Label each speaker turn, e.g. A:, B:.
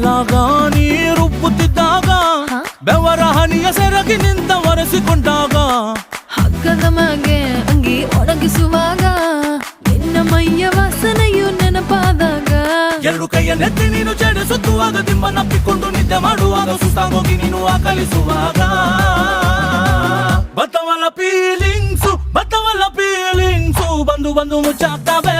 A: ಕಾಲಾಗ
B: ನೀರುಪ್ಪುತ್ತಿದ್ದಾಗ
A: ಬೆವರ ಹನಿಯ ಸೆರಗಿನಿಂದ ಒರೆಸಿಕೊಂಡಾಗ
B: ಹಗ್ಗದ ಮಗೆ ಅಂಗಿ ಒಣಗಿಸುವಾಗ ನಿನ್ನ ಮೈಯ ವಾಸನೆಯು ನೆನಪಾದಾಗ
A: ಎರಡು ಕೈಯ ನೆತ್ತಿ ನೀನು ಜಡಿಸುತ್ತುವಾಗ ದಿಮ್ಮನಪ್ಪಿಕೊಂಡು ನಿದ್ದೆ ಮಾಡುವಾಗ ಸುಸ್ತಾಗೋಗಿ ನೀನು ಆಕಲಿಸುವಾಗ. ಬತ್ತವಲ್ಲ ಫೀಲಿಂಗ್ಸು ಬತ್ತವಲ್ಲ ಫೀಲಿಂಗ್ಸು ಬಂದು ಬಂದು ಮುಚ್ಚಾಗ್ತವೆ